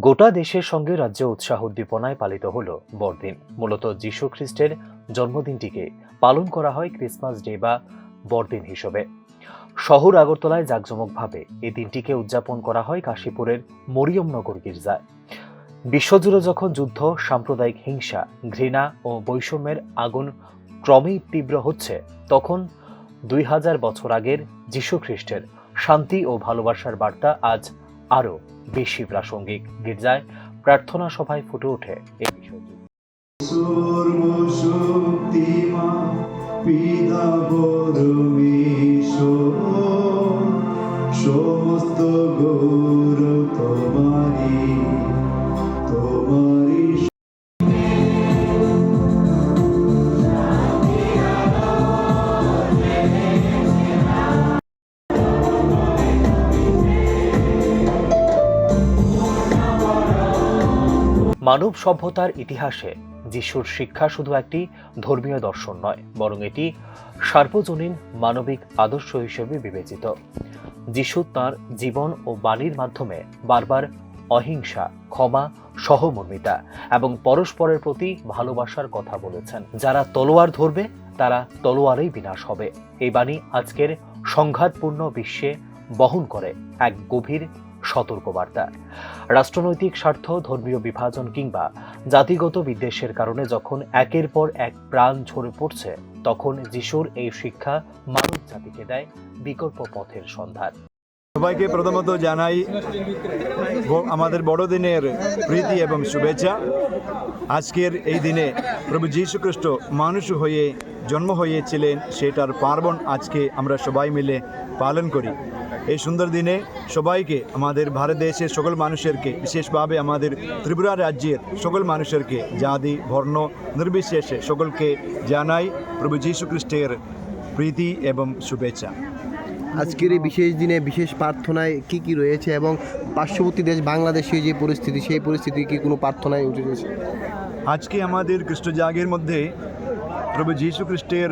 গোটা দেশের সঙ্গে রাজ্য উৎসাহ উদ্দীপনায় পালিত হল বড়দিন। মূলত যীশু খ্রিস্টের জন্মদিনটিকে পালন করা হয় ক্রিসমাস ডে বা বড়দিন হিসেবে। শহর আগরতলায় জাঁকজমকভাবে এই দিনটিকে উদযাপন করা হয় কাশীপুরের মরিয়মনগর গির্জায়। বিশ্বজুড়ে যখন যুদ্ধ, সাম্প্রদায়িক হিংসা, ঘৃণা ও বৈষম্যের আগুন ক্রমেই তীব্র হচ্ছে, তখন দুই হাজার বছর আগের যীশু খ্রিস্টের শান্তি ও ভালোবাসার বার্তা আজ আরও বেশি প্রাসঙ্গিক গির্জায় প্রার্থনা সভায় ফুটে ওঠে এই বিষয়টি। মানব সভ্যতার ইতিহাসে যিশুর শিক্ষা শুধু একটি ধর্মীয় দর্শন নয়, বরং এটি সার্বজনীন মানবিক আদর্শ হিসেবে বিবেচিত। যিশু তার জীবন ও বাণীর মাধ্যমে বারবার অহিংসা, ক্ষমা, সহমর্মিতা এবং পরস্পরের প্রতি ভালোবাসার কথা বলেছেন। যারা তলোয়ার ধরবে, তারা তলোয়ারেই বিনাশ হবে। এই বাণী আজকের সংঘাতপূর্ণ বিশ্বে বহন করে এক গভীর সতর্কবার্তা। রাষ্ট্রনৈতিক স্বার্থ, ধর্মীয় বিভাজন কিংবা জাতিগত বিদ্বেষের কারণে যখন একের পর এক প্রাণ ঝরে পড়ছে, তখন যিশুর এই শিক্ষা মানব জাতিকে দেয় বিকল্প পথের সন্ধান। সবাইকে প্রথমত জানাই আমাদের বড়দিনের প্রীতি এবং শুভেচ্ছা। আজকের এই দিনে প্রভু যীশু খ্রিস্ট মানুষ হয়ে জন্ম হয়েছিলেন, সেটার পার্বণ আজকে আমরা সবাই মিলে পালন করি। এই সুন্দর দিনে সবাইকে আমাদের ভারত দেশের সকল মানুষেরকে বিশেষভাবে আমাদের ত্রিপুরা রাজ্যের সকল মানুষেরকে জাতি বর্ণ নির্বিশেষে সকলকে জানাই প্রভু যীশু খ্রিস্টের প্রীতি এবং শুভেচ্ছা। আজকের এই বিশেষ দিনে বিশেষ প্রার্থনায় কি কি রয়েছে এবং পার্শ্ববর্তী দেশ বাংলাদেশে যে পরিস্থিতি সেই পরিস্থিতি কি কোনো প্রার্থনায় উঠে রয়েছে আজকে আমাদের খ্রিস্টজাগের মধ্যে প্রভু যীশু খ্রিস্টের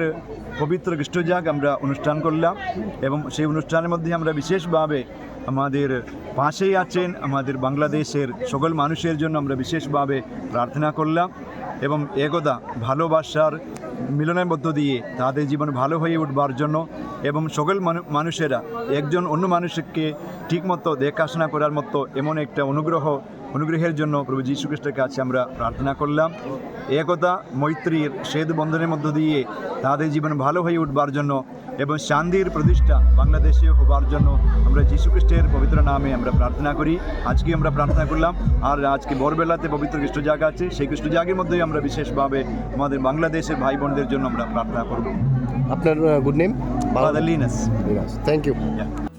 পবিত্র খ্রিস্টজাগ আমরা অনুষ্ঠান করলাম এবং সেই অনুষ্ঠানের মধ্যে আমরা বিশেষভাবে আমাদের পাশেই আছেন আমাদের বাংলাদেশের সকল মানুষের জন্য আমরা বিশেষভাবে প্রার্থনা করলাম এবং একদা ভালোবাসার মিলনের মধ্য দিয়ে তাদের জীবন ভালো হয়ে উঠবার জন্য এবং সকল মানুষেরা একজন অন্য মানুষকে ঠিকমতো দেখাশোনা করার মতো এমন একটা অনুগ্রহ অনুগ্রহের জন্য প্রভু যীশু খ্রিস্টের কাছে আমরা প্রার্থনা করলাম। একতা মৈত্রীর সেতু বন্ধনের মধ্য দিয়ে তাদের জীবন ভালো হয়ে উঠবার জন্য এবং শান্তির প্রতিষ্ঠা বাংলাদেশে হবার জন্য আমরা যীশু খ্রিস্টের পবিত্র নামে আমরা প্রার্থনা করি। আজকে আমরা প্রার্থনা করলাম। আর আজকে বরবেলাতে পবিত্র খ্রিস্ট জায়গা আছে সেই খ্রিস্ট জাগের মধ্যেই আমরা বিশেষভাবে আমাদের বাংলাদেশের ভাই বোনদের জন্য আমরা প্রার্থনা করব। আপনার good name Linus thank you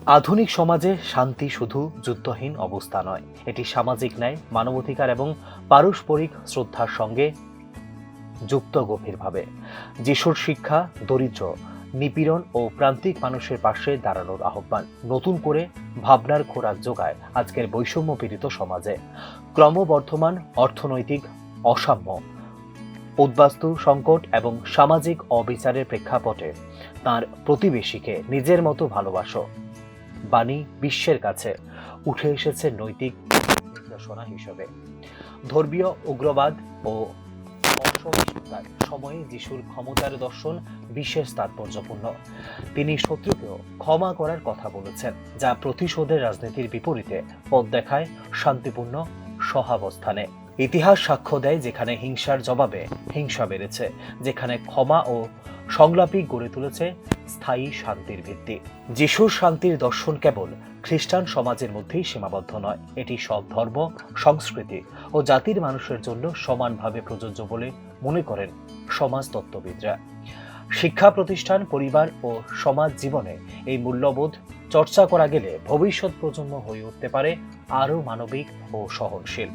আধুনিক সমাজে শান্তি শুধু যুদ্ধহীন অবস্থা নয়, এটি সামাজিক ন্যায়, মানবাধিকার এবং পারস্পরিক শ্রদ্ধার সঙ্গে যুক্ত গভীরভাবে। যিশুর শিক্ষা, দরিদ্র, নিপীড়ন ও প্রান্তিক মানুষের পাশে দাঁড়ানোর আহ্বান। নতুন করে ভাবনার খোরাক যোগায় আজকের বৈষম্য পীড়িত সমাজে। ক্রমবর্ধমান অর্থনৈতিক অসাম্য, উদ্বাস্তু সংকট এবং সামাজিক অবিচারের প্রেক্ষাপটে তার প্রতিবেশীকে নিজের মতো ভালোবাসো। বাণী বিশ্বের কাছে। উঠে এসেছে নৈতিক নির্দেশনা হিসেবে। ধর্মীয় উগ্রবাদ ও অসহিষ্ণুতার সময়ে যিশুর ক্ষমতার দর্শন বিশেষ তাৎপর্যপূর্ণ। তিনি শত্রুকেও ক্ষমা করার কথা বলেছেন, যা প্রতিশোধের রাজনীতির বিপরীতে পথ দেখায় শান্তিপূর্ণ সহাবস্থানে। ইতিহাস সাক্ষ্য দেয় যেখানে হিংসার জবাবে হিংসা বেড়েছে, যেখানে ক্ষমা ও সংলাপই গড়ে তুলেছে স্থায়ী শান্তির ভিত্তি। যিশুর শান্তির দর্শন কেবল খ্রিস্টান সমাজের মধ্যেই সীমাবদ্ধ নয়। এটি সব ধর্ম, সংস্কৃতি ও জাতির মানুষের জন্য সমানভাবে প্রযোজ্য বলে মনে করেন সমাজতত্ত্ববিদরা। শিক্ষা প্রতিষ্ঠান, পরিবার ও সমাজ জীবনে এই মূল্যবোধ চর্চা করা গেলে ভবিষ্যৎ প্রজন্ম হয়ে উঠতে পারে আরও মানবিক ও সহনশীল।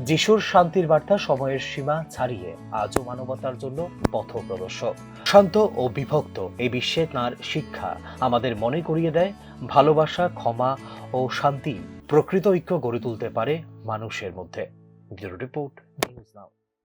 যিশুর শান্তির বার্তা সময়ের সীমা ছাড়িয়ে আজও মানবতার জন্য পথপ্রদর্শক। শান্ত ও বিভক্ত এই বিশ্বে তাঁর শিক্ষা আমাদের মনে করিয়ে দেয়, ভালোবাসা, ক্ষমা ও শান্তি প্রকৃত ঐক্য গড়ে তুলতে পারে মানুষের মধ্যে। Report, news now.